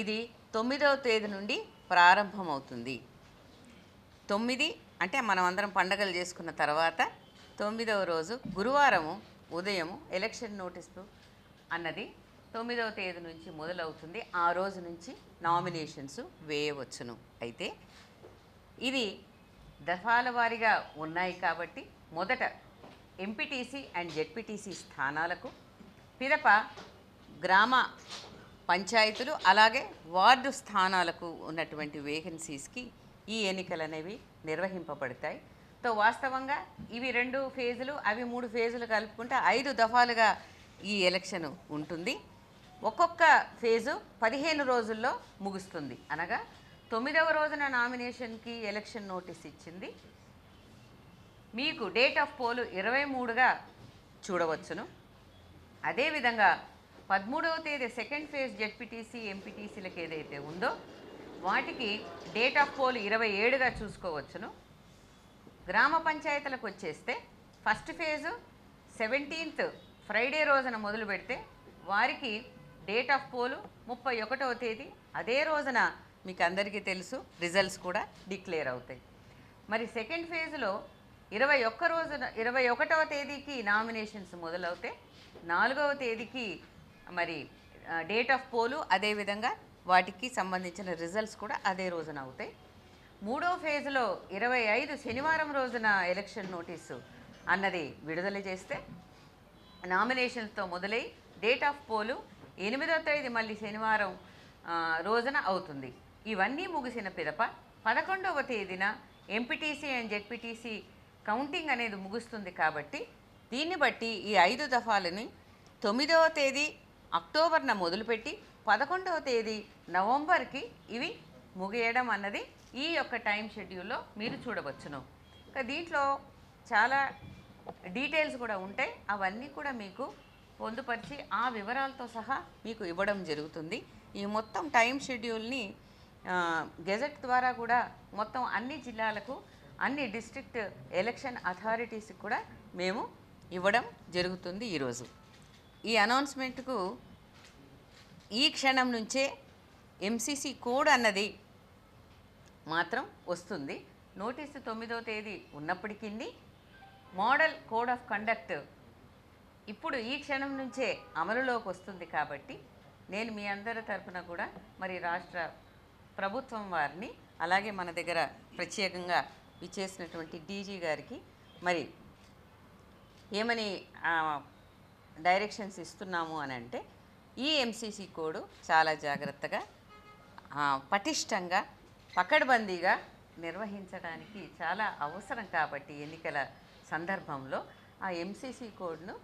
ఇది తొమ్మిదవ తేదీ నుండి ప్రారంభమవుతుంది. తొమ్మిది అంటే మనం అందరం పండగలు చేసుకున్న తర్వాత తొమ్మిదవ రోజు గురువారము ఉదయము ఎలక్షన్ నోటీసు అన్నది తొమ్మిదవ తేదీ నుంచి మొదలవుతుంది. ఆ రోజు నుంచి నామినేషన్స్ వేయవచ్చును. అయితే ఇది దఫాల వారీగా ఉన్నాయి కాబట్టి మొదట ఎంపీటీసీ అండ్ జెడ్పీటీసీ స్థానాలకు పిదప గ్రామ పంచాయతీలు అలాగే వార్డు స్థానాలకు ఉన్నటువంటి వేకెన్సీస్కి ఈ ఎన్నికలు అనేవి నిర్వహింపబడతాయి. తో వాస్తవంగా ఇవి రెండు ఫేజులు అవి మూడు ఫేజులు కలుపుకుంటే ఐదు దఫాలుగా ఈ ఎలక్షన్ ఉంటుంది. ఒక్కొక్క ఫేజు పదిహేను రోజుల్లో ముగుస్తుంది. అనగా తొమ్మిదవ రోజున నామినేషన్కి ఎలక్షన్ నోటీస్ ఇచ్చింది. మీకు డేట్ ఆఫ్ పోలు ఇరవై మూడుగా చూడవచ్చును. అదేవిధంగా పదమూడవ తేదీ సెకండ్ ఫేజ్ జెడ్పీటీసీ ఎంపీటీసీలకు ఏదైతే ఉందో వాటికి డేట్ ఆఫ్ పోల్ ఇరవై ఏడుగా చూసుకోవచ్చును. గ్రామ పంచాయతీలకు వచ్చేస్తే ఫస్ట్ ఫేజు సెవెంటీన్త్ ఫ్రైడే రోజున మొదలు పెడితే వారికి డేట్ ఆఫ్ పోలు ముప్పై ఒకటవ తేదీ. అదే రోజున మీకు అందరికీ తెలుసు రిజల్ట్స్ కూడా డిక్లేర్ అవుతాయి. మరి సెకండ్ ఫేజ్లో ఇరవై ఒక్క రోజున ఇరవై ఒకటవ తేదీకి నామినేషన్స్ మొదలవుతే నాలుగవ తేదీకి మరి డేట్ ఆఫ్ పోలు అదేవిధంగా వాటికి సంబంధించిన రిజల్ట్స్ కూడా అదే రోజున అవుతాయి. మూడో ఫేజ్లో ఇరవై ఐదు శనివారం రోజున ఎలక్షన్ నోటీసు అన్నది విడుదల చేస్తే నామినేషన్స్తో మొదలై డేట్ ఆఫ్ పోలు ఎనిమిదో తేదీ మళ్ళీ శనివారం రోజున అవుతుంది. ఇవన్నీ ముగిసిన పిదప పదకొండవ తేదీన ఎంపీటీసీ అండ్ జెడ్పీటీసీ కౌంటింగ్ అనేది ముగుస్తుంది కాబట్టి దీన్ని బట్టి ఈ ఐదు దఫాలని తొమ్మిదవ తేదీ అక్టోబర్న మొదలుపెట్టి పదకొండవ తేదీ నవంబర్కి ఇవి ముగియడం అన్నది ఈ యొక్క టైం షెడ్యూల్లో మీరు చూడవచ్చును. ఇంకా దీంట్లో చాలా డీటెయిల్స్ కూడా ఉంటాయి. అవన్నీ కూడా మీకు పొందుపరిచి ఆ వివరాలతో సహా మీకు ఇవ్వడం జరుగుతుంది. ఈ మొత్తం టైం షెడ్యూల్ని గెజెట్ ద్వారా కూడా మొత్తం అన్ని జిల్లాలకు అన్ని డిస్ట్రిక్ట్ ఎలక్షన్ అథారిటీస్కి కూడా మేము ఇవ్వడం జరుగుతుంది ఈరోజు. ఈ అనౌన్స్మెంట్కు ఈ క్షణం నుంచే ఎంసీసీ కోడ్ అన్నది మాత్రం వస్తుంది. నోటీసు తొమ్మిదవ తేదీ ఉన్నప్పటికీ మోడల్ కోడ్ ఆఫ్ కండక్ట్ ఇప్పుడు ఈ క్షణం నుంచే అమలులోకి వస్తుంది కాబట్టి నేను మీ అందరి తరపున కూడా మరి రాష్ట్ర ప్రభుత్వం వారిని అలాగే మన దగ్గర ప్రత్యేకంగా విచ్చేసినటువంటి డీజీ గారికి మరి ఏమని డైరెక్షన్స్ ఇస్తున్నాము అని అంటే ఈ ఎంసీసీ కోడ్ చాలా జాగ్రత్తగా పటిష్టంగా పకడ్బందీగా నిర్వహించడానికి చాలా అవసరం కాబట్టి ఎన్నికల సందర్భంలో ఆ ఎంసీసీ కోడ్ను